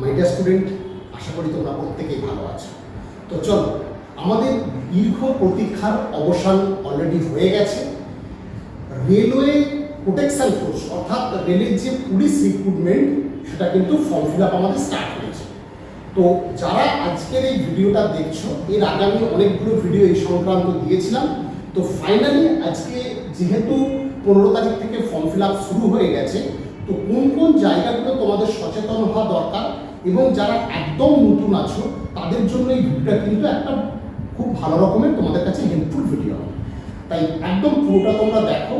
My dear student আশা করি তোমরা প্রত্যেকেই ভালো আছো। তো চলো, আমাদের দীর্ঘ প্রতীক্ষার অবসান অলরেডি হয়ে গেছে। রেলওয়ে প্রোটেকশন ফোর্স অর্থাৎ রেলের যে পুলিশ রিক্রুটমেন্ট সেটা কিন্তু ফর্ম ফিল আপ আমাদের স্টার্ট হয়েছে। তো যারা আজকের এই ভিডিওটা দেখছ, এর আগে আমি অনেকগুলো ভিডিও এই সংক্রান্ত দিয়েছিলাম। তো ফাইনালি আজকে যেহেতু পনেরো তারিখ থেকে ফর্ম ফিল আপ শুরু হয়ে গেছে, তো কোন কোন জায়গাগুলো তোমাদের সচেতন হওয়া দরকার এবং যারা একদম নতুন আছো, তাদের জন্য এই ভিডিওটা কিন্তু একটা খুব ভালো রকমের তোমাদের কাছে হেল্পফুল ভিডিও হবে। তাই একদম পুরোটা তোমরা দেখো,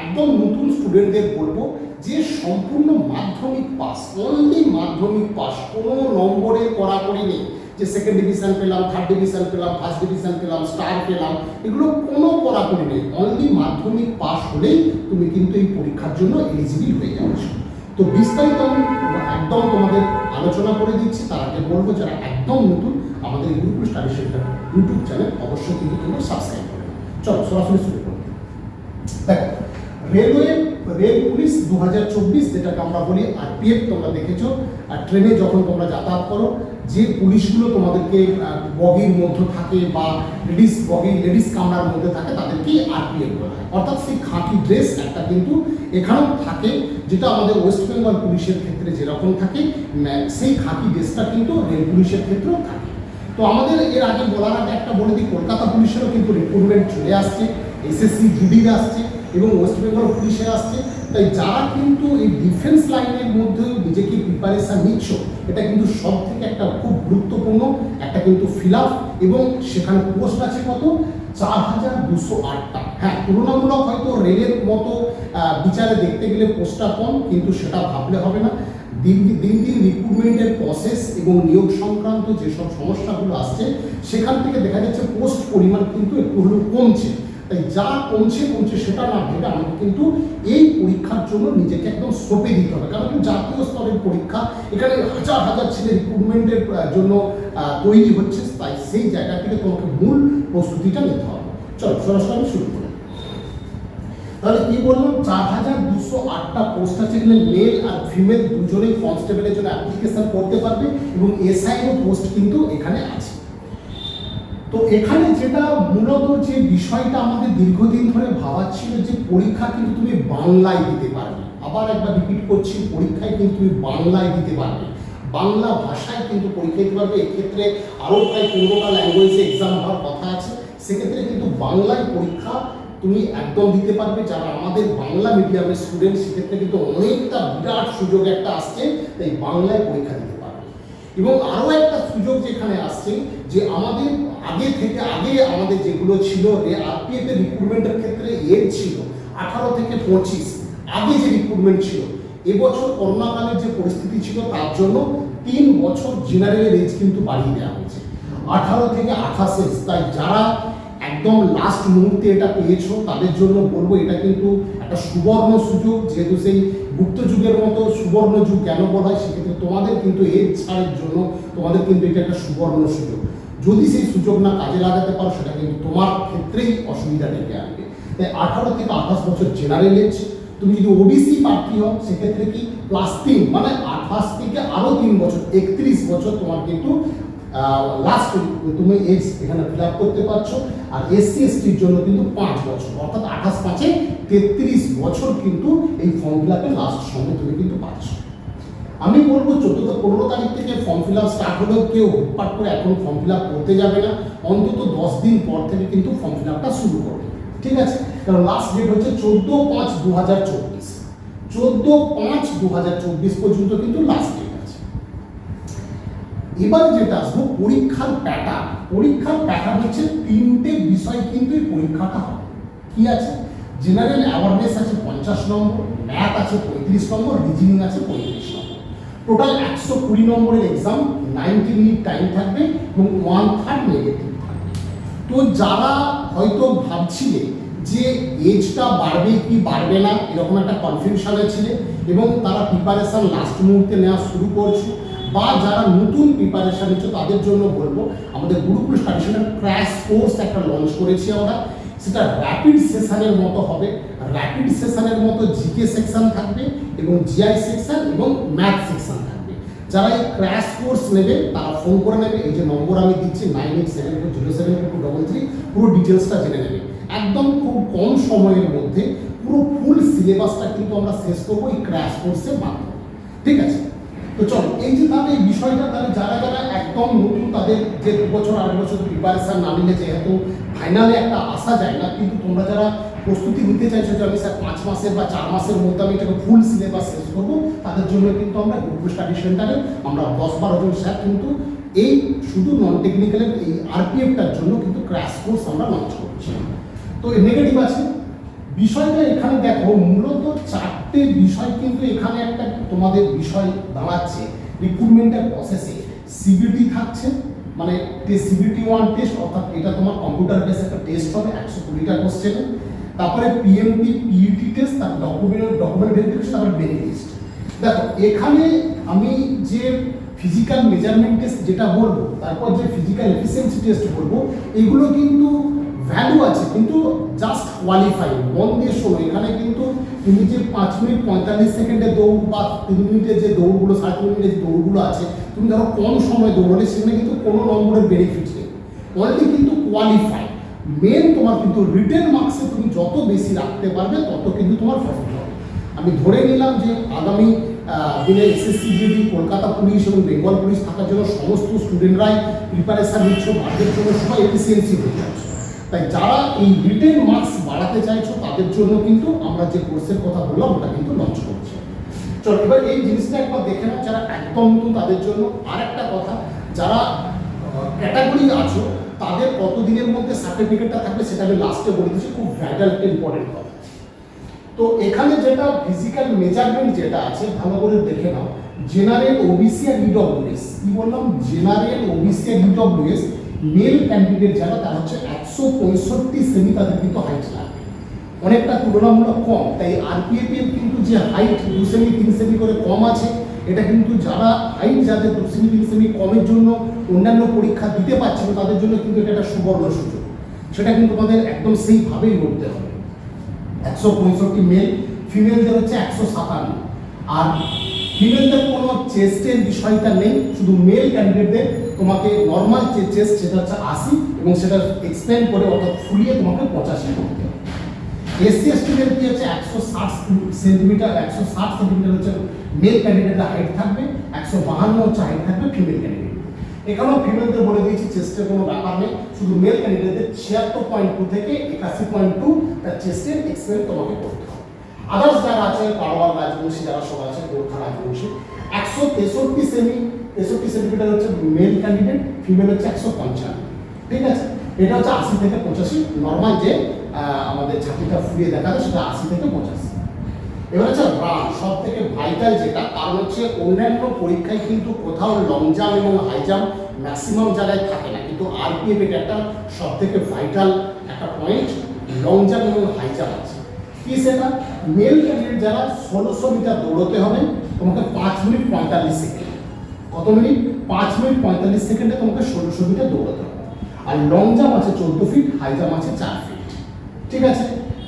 একদম নতুন স্টুডেন্টদের বলব যে সম্পূর্ণ মাধ্যমিক পাস অনলি মাধ্যমিক পাস কোনো নম্বরে কড়াকড়ি নেই। যে সেকেন্ড ডিভিশন পেলাম থার্ড ডিভিশন পেলাম ফার্স্ট ডিভিশন পেলাম স্টার পেলাম, এগুলো কোনো কড়াকড়ি নেই। অনলি মাধ্যমিক পাস হলেই তুমি কিন্তু এই পরীক্ষার জন্য এলিজিবল হয়ে যাচ্ছ। তো বিস্তারিত আমি একদম তোমাদের আলোচনা করে দিচ্ছি। তার আগে বলব, যারা একদম নতুন, আমাদের YouTube study centre YouTube channel অবশ্যই কিন্তু তোমরা সাবস্ক্রাইব করবে। চলো, সরাসরি শুরু করব দেখো রেলওয়ে রেল পুলিশ দু হাজার চব্বিশ যেটাকে আমরা বলি আরপিএফ তোমরা দেখেছ। আর ট্রেনে যখন তোমরা যাতায়াত করো যে পুলিশগুলো তোমাদেরকে বগির মধ্যে থাকে বা লেডিস, বগি, লেডিস কামরার মধ্যে থাকে তাদেরকেই আরপিএফ বলা হয়। অর্থাৎ সেই খাঁটি ড্রেস একটা কিন্তু এখানেও থাকে, যেটা আমাদের ওয়েস্ট বেঙ্গল পুলিশের ক্ষেত্রে যেরকম থাকে সেই খাঁটি ড্রেসটা কিন্তু রেল পুলিশের ক্ষেত্রেও থাকে। তো আমাদের এর আগে বলার আগে একটা বলে দিই, কলকাতা পুলিশেরও কিন্তু রিক্রুটমেন্ট চলে আসছে এসএসসি জুডির আসছে। এবং ওয়েস্ট বেঙ্গল পুলিশের আসছে। তাই যারা কিন্তু এই ডিফেন্স লাইনের মধ্যে নিজেকে প্রিপারেশন নিচ্ছ, এটা কিন্তু সব থেকে একটা খুব গুরুত্বপূর্ণ, একটা কিন্তু ফিল এবং সেখানে পোস্ট আছে কত? চার হাজার দুশো আটটা। হ্যাঁ তুলনামূলক হয়তো রেলের মতো বিচারে দেখতে গেলে পোস্টটা কম, কিন্তু সেটা ভাবলে হবে না। দিন দিন দিন রিক্রুটমেন্টের প্রসেস এবং নিয়োগ সংক্রান্ত যেসব সমস্যাগুলো আসছে, সেখান থেকে দেখা যাচ্ছে পোস্ট পরিমাণ কিন্তু একটু হলেও কমছে। তাই যা কমছে কমছে সেটা না ভেবে আমাকে কিন্তু এই পরীক্ষার জন্য নিজেকে একদম সঁপে দিতে হবে। কারণ জাতীয় স্তরের পরীক্ষা, এখানে হাজার হাজার ছেলে রিক্রুটমেন্টের জন্য তৈরি হচ্ছে, তাই সেই জায়গা থেকে তোমাকে মূল প্রস্তুতিটা নিতে হবে। চলো, সরাসরি আমি শুরু করি। তাহলে কি বললাম? চার হাজার দুশো আটটা পোস্ট আছে এখানে মেল আর ফিমেল দুজনেই কনস্টেবলের জন্য অ্যাপ্লিকেশন করতে পারবে এবং এসআইও পোস্ট কিন্তু এখানে আছে। তো এখানে যেটা মূলত যে বিষয়টা আমাদের দীর্ঘদিন ধরে ভাবাচ্ছিল যে পরীক্ষা কিন্তু তুমি বাংলায় দিতে পারবে। আবার একবার রিপিট করছি, পরীক্ষায় কিন্তু তুমি বাংলায় দিতে পারবে। বাংলা ভাষায় কিন্তু পরীক্ষা দিতে পারবে। এক্ষেত্রে আরও প্রায় পনেরোটা ল্যাঙ্গুয়েজে এক্সাম হওয়ার কথা আছে। সেক্ষেত্রে কিন্তু বাংলায় পরীক্ষা তুমি একদম দিতে পারবে। যারা আমাদের বাংলা মিডিয়ামের স্টুডেন্ট সেক্ষেত্রে কিন্তু অনেকটা বিরাট সুযোগ একটা আসছে তাই বাংলায় পরীক্ষা দিতে পারবে। এবং আরও একটা সুযোগ যেখানে আসছে যে আমাদের আগে থেকে, আগে আমাদের যেগুলো ছিল আরপিএফ এর রিক্রুটমেন্টের ক্ষেত্রে এর ছিল আঠারো থেকে পঁচিশ, আগে যে রিক্রুটমেন্ট ছিল। এবছর করোনাকালের যে পরিস্থিতি ছিল, তার জন্য তিন বছর জেনারেলের এজ কিন্তু বাড়িয়ে দেওয়া হয়েছে। আঠারো থেকে আঠাশে তাই যারা একদম লাস্ট মুহূর্তে এটা পেয়েছ, তাদের জন্য বলব এটা কিন্তু একটা সুবর্ণ সুযোগ, যেহেতু সেই গুপ্ত যুগের মতো সুবর্ণ যুগ কেন বলা হয় সেক্ষেত্রে তোমাদের কিন্তু এর ছাড়ের জন্য তোমাদের কিন্তু এটা একটা সুবর্ণ সুযোগ। যদি সেই সুযোগ না কাজে লাগাতে পারো, সেটা কিন্তু তোমার ক্ষেত্রেই অসুবিধা ডেকে আনবে। তাই আঠারো থেকে আঠাশ বছর জেনারেল এজ তুমি যদি ওবিসি প্রার্থী হও, সেক্ষেত্রে কি প্লাস তিন মানে আঠাশ থেকে আরও তিন বছর, একত্রিশ বছর তোমার কিন্তু লাস্ট তুমি এজ এখানে ফিল আপ করতে পারছ, আর এসসি এসটির জন্য কিন্তু পাঁচ বছর, অর্থাৎ আঠাশ পাঁচে তেত্রিশ বছর কিন্তু এই ফর্ম ফিল আপের লাস্ট সময় তুমি কিন্তু পাচ্ছ। আমি বলব চোদ্দ পনেরো তারিখ থেকে ফর্ম ফিল আপ স্টার্ট হলেও কেউ হুটপাট করে এখন ফর্ম ফিল আপ করতে যাবে না, অন্তত দশ দিন পর থেকে কিন্তু ফর্ম ফিল আপটা শুরু করবে। ঠিক আছে? কারণ লাস্ট ডেট হচ্ছে চোদ্দ পাঁচ দু হাজার চব্বিশ। চোদ্দ পাঁচ দু হাজার চব্বিশ পর্যন্ত কিন্তু লাস্ট ডেট এবার যেটা আসব পরীক্ষার প্যাটার্ন পরীক্ষার প্যাটার্ন হচ্ছে তিনটে বিষয় কিন্তু এই পরীক্ষাটা হবে। কি আছে? জেনারেল অ্যাওয়ারনেস আছে পঞ্চাশ নম্বর ম্যাথ আছে পঁয়ত্রিশ নম্বর রিজনিং আছে পঁয়ত্রিশ নম্বর। টোটাল একশো কুড়ি নম্বরের এক্সাম নাইনটি মিনিট টাইম থাকবে এবং ওয়ান থার্ড নেগেটিভ থাকবে। তো যারা হয়তো ভাবছিলে যে এজটা বাড়বে কি বাড়বে না, এরকম একটা কনফিউশনে ছিলে এবং তারা প্রিপারেশন লাস্ট মুহূর্তে নেওয়া শুরু করছে বা যারা নতুন প্রিপারেশন নিচ্ছ, তাদের জন্য বলব, আমাদের গুরুকুল সেন্টার ক্র্যাশ কোর্স একটা লঞ্চ করেছি আমরা। সেটা র্যাপিড সেশনের মতো হবে। র্যাপিড সেশনের মতো জিকে সেকশন থাকবে এবং জিআই সেকশন এবং ম্যাথ সেকশন থাকবে। যারা এই ক্র্যাশ কোর্স নেবে, তারা ফোন করে নেবে। এই যে নম্বর আমি দিচ্ছি nine eight seven two zero seven two double three পুরো ডিটেলসটা জেনে নেবে। একদম খুব কম সময়ের মধ্যে পুরো ফুল সিলেবাসটা কিন্তু আমরা শেষ করব এই ক্র্যাশ কোর্সের মাধ্যমে। ঠিক আছে? তো চলো, এই যে তাহলে এই বিষয়টা তাহলে যারা যারা একদম নতুন, তাদের যে দু বছর, আড়াই বছর প্রিপারেশন না নিলে যেহেতু ফাইনালে একটা আসা যায় না, কিন্তু তোমরা যারা প্রস্তুতি নিতে চাইছো, যে আমি স্যার পাঁচ মাসের বা চার মাসের মধ্যে আমি এটাকে ফুল সিলেবাস শেষ করব, তাদের জন্য কিন্তু আমরা গ্রুপ স্টাডি সেন্টারে আমরা দশ বারো জন স্যার কিন্তু এই শুধু নন টেকনিক্যালের এই আরপিএফটার জন্য কিন্তু ক্র্যাশ কোর্স আমরা লঞ্চ করছি। তো নেগেটিভ আছে। বিষয়টা এখানে দেখো, মূলত চারটে বিষয় কিন্তু এখানে একটা তোমাদের বিষয় দাঁড়াচ্ছে রিক্রুটমেন্টের প্রসেসে সিবিটি থাকছে মানে সিবিটি ওয়ান টেস্ট অর্থাৎ এটা তোমার কম্পিউটার বেস একটা টেস্ট হবে, একশো কুড়িটা কোশ্চেন তারপরে পিএমপি পিইটি টেস্ট তার ডকুমেন্ট ডকুমেন্ট ভেরিফিকেশন তারপরে বেনিফিট দেখো, এখানে আমি যে ফিজিক্যাল মেজারমেন্ট টেস্ট যেটা বলব, তারপর যে ফিজিক্যাল এফিসিয়েন্সি টেস্ট বলব, এগুলো কিন্তু ভ্যালু আছে, কিন্তু জাস্ট কোয়ালিফাই মন দিয়ে শোনো, এখানে কিন্তু তুমি যে পাঁচ মিনিট পঁয়তাল্লিশ সেকেন্ডে দৌড় বা তিন মিনিটের যে দৌড়গুলো, সাত মিনিটের যে দৌড়গুলো আছে, তুমি ধরো কম সময় দৌড়লে সেখানে কিন্তু কোনো নম্বরের বেনিফিট নেই। অনলি কিন্তু কোয়ালিফাই মেন তোমার কিন্তু রিটেন মার্কসে তুমি যত বেশি রাখতে পারবে, তত কিন্তু তোমার প্রফিট হবে। আমি ধরে নিলাম যে আগামী দিনে এসএসসি জিডি কলকাতা পুলিশ এবং বেঙ্গল পুলিশ থাকার জন্য সমস্ত স্টুডেন্টরাই প্রিপারেশন নিচ্ছ বাদের জন্য সবাই এফিসিয়েন্সি হয়ে যাচ্ছে। তাই যারা এই রিটেন মার্কস বাড়াতে চাইছো, তাদের জন্য কিন্তু আমরা যে কোর্সের কথা বললাম, ওটা কিন্তু লঞ্চ করছি। চলো, এবার এই জিনিসটা একবার দেখে নাও, যারা একদম নতুন, তাদের জন্য আর একটা কথা, যারা ক্যাটাগরি আছো, তাদের কতদিনের মধ্যে সার্টিফিকেটটা থাকবে সেটা আমি লাস্টে বলে দিচ্ছি, খুব ভাইটাল ইম্পর্টেন্ট কথা। তো এখানে যেটা ফিজিক্যাল মেজারমেন্ট যেটা আছে, ভালো করে দেখে নাও জেনারেল ওবিসি আর ইডব্লিউএস কি বললাম? জেনারেল ওবিসি আর ইডব্লিউএস মেল ক্যান্ডিডেট যারা, তারা হচ্ছে একশো পঁয়ষট্টি সেমি তাদের কিন্তু হাইট লাগবে। অনেকটা তুলনামূলক কম, তাই আরপিএফ এর কিন্তু যে হাইট দু সেমি তিন সেমি করে কম আছে, এটা কিন্তু যারা হাইট যাদের দু সেমি তিন সেমি কমের জন্য অন্যান্য পরীক্ষা দিতে পারছে না, তাদের জন্য কিন্তু এটা একটা সুবর্ণ সুযোগ। সেটা কিন্তু তোমাদের একদম সেইভাবেই করতে হবে। একশো পঁয়ষট্টি মেল ফিমেলদের হচ্ছে একশো সাতান্ন। আর ফিমেলদের কোনো চেস্টের বিষয়টা নেই, শুধু মেল ক্যান্ডিডেটদের তোমাকে নর্মাল যে চেস্ট সেটা হচ্ছে আশি এবং সেটা এক্সপ্লেন করে অর্থাৎ ফুলিয়ে তোমাকে পঁচাশি করতে হবে। এসসি এসটিদের কি হচ্ছে একশো ষাট সেন্টিমিটার একশো ষাট সেন্টিমিটার হচ্ছে মেল ক্যান্ডিডেটের হাইট থাকবে, একশো বাহান্ন হচ্ছে হাইট থাকবে ফিমেল ক্যান্ডিডেট এখানেও ফিমেলদের বলে দিয়েছি চেস্টের কোনো ব্যাপার নেই, শুধু মেল ক্যান্ডিডেটদের ছিয়াত্তর পয়েন্ট টু থেকে একাশি পয়েন্ট টু তার চেস্টের এক্সপ্লেন তোমাকে করতে হবে। আদার্স যারা আছে পারোয়ার রাজবংশী যারা সব আছে গোর্খা রাজবংশী একশো তেষট্টি সেমি তেষট্টি সেন্টিমিটার হচ্ছে মেল ক্যান্ডিডেট ফিমেল হচ্ছে একশো পঞ্চান্ন ঠিক আছে? এটা হচ্ছে আশি থেকে পঁচাশি। নর্মাল যে আমাদের ছাতিটা ফুলিয়ে দেখা যায়, সেটা আশি থেকে পঁচাশি। এবার হচ্ছে রান সব থেকে ভাইটাল যেটা কারণ হচ্ছে অন্যান্য পরীক্ষায় কিন্তু কোথাও লং জাম্প এবং হাই জাম্প ম্যাক্সিমাম জায়গায় থাকে না। কিন্তু আরপিএফ এটা একটা সব থেকে ভাইটাল একটা পয়েন্ট লং জাম্প এবং হাই জাম্প আছে। কি সেটা? মেল ক্যান্ডিডেট যারা ষোলোশো মিটার দৌড়তে হবে, তোমাকে পাঁচ মিনিট পঁয়তাল্লিশ সেকেন্ড। কত মিনিট? পাঁচ মিনিট পঁয়তাল্লিশ সেকেন্ডে তোমাকে ষোলোশো মিটার দৌড়াতে হবে। আর লং জাম্প আছে চোদ্দ ফিট, হাই জাম্প আছে চার ফিট। ঠিক আছে?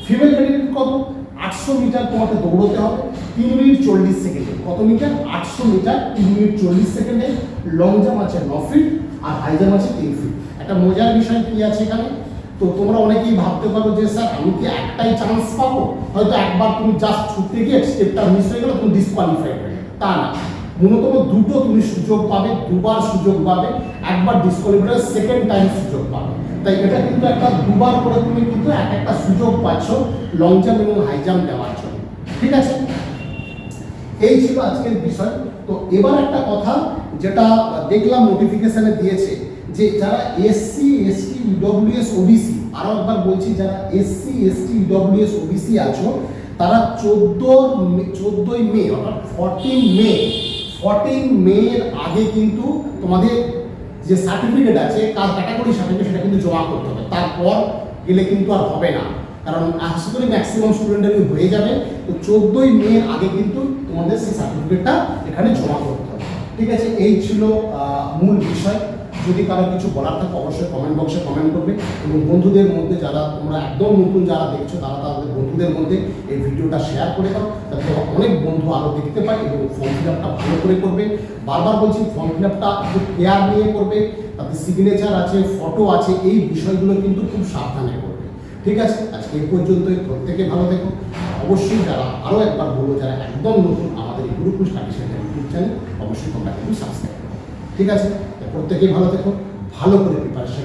ফিমেল ক্যান্ডিডেট কত? আটশো মিটার তোমাকে দৌড়তে হবে, তিন মিনিট চল্লিশ সেকেন্ডে। কত মিটার? আটশো মিটার, তিন মিনিট চল্লিশ সেকেন্ডে। লং জাম্প আছে ন ফিট, আর হাই জাম্প আছে তিন ফিট। একটা মজার বিষয় কি আছে এখানে? তো তোমরা অনেকেই ভাবতে পারো যে, স্যার, আমি কি একটাই চান্স পাবো? হয়তো একবার তুমি জাস্ট ছুটতে গিয়ে স্টেপটা মিস হয়ে গেলো তুমি ডিসকোয়ালিফাই তা না। ন্যূনতম দুটো তুমি সুযোগ পাবে, দুবার সুযোগ পাবে। একবার ডিসকোয়ালিফাই সেকেন্ড টাইম সুযোগ পাবে। তাই এটা কিন্তু একটা দুবার করে তুমি কিন্তু এক একটা সুযোগ পাচ্ছ লং জাম্প এবং হাই জাম্প দেওয়ার জন্য। ঠিক আছে? এই ছিল আজকের বিষয়। তো এবার একটা কথা যেটা দেখলাম নোটিফিকেশনে দিয়েছে যে যারা এসসি এসটি ইডব্লিউএস ওবিসি আরও একবার বলছি, যারা এসসি এসটি ইডব্লিউএস ওবিসি আছো, তারা চোদ্দ চোদ্দোই মে, অর্থাৎ ফোরটিন মে ফোরটিন মে এর আগে কিন্তু তোমাদের যে সার্টিফিকেট আছে কার ক্যাটাগরি সার্টিফিকেট সেটা কিন্তু জমা করতে হবে। তারপর গেলে কিন্তু আর হবে না। কারণ আশা করি ম্যাক্সিমাম স্টুডেন্টেরই হয়ে যাবে। তো চোদ্দোই মে আগে কিন্তু তোমাদের সেই সার্টিফিকেটটা এখানে জমা করতে হবে। ঠিক আছে, এই ছিল মূল বিষয়। যদি কারও কিছু বলার থাকে, অবশ্যই কমেন্ট বক্সে কমেন্ট করবে এবং বন্ধুদের মধ্যে যারা তোমরা একদম নতুন যারা দেখছ, তারা তাদের বন্ধুদের মধ্যে এই ভিডিওটা শেয়ার করে দাও, যাতে অনেক বন্ধু আরও দেখতে পায় এবং ফর্ম ফিল আপটা ভালো করে করবে। বারবার বলছি ফর্ম ফিল আপটা একটু কেয়ার নিয়ে করবে, তাতে সিগনেচার আছে ফটো আছে, এই বিষয়গুলো কিন্তু খুব সাবধানে করবে। ঠিক আছে? আজকে এই পর্যন্তই, প্রত্যেকে ভালো দেখো অবশ্যই যারা আরও একবার বলব, যারা একদম নতুন আমাদের এই Gurukul study centre YouTube channel, অবশ্যই তোমরা কিন্তু সাবস্ক্রাইব করো। ঠিক আছে? প্রত্যেকেই ভালো থেকো ভালো করে প্রিপারেশন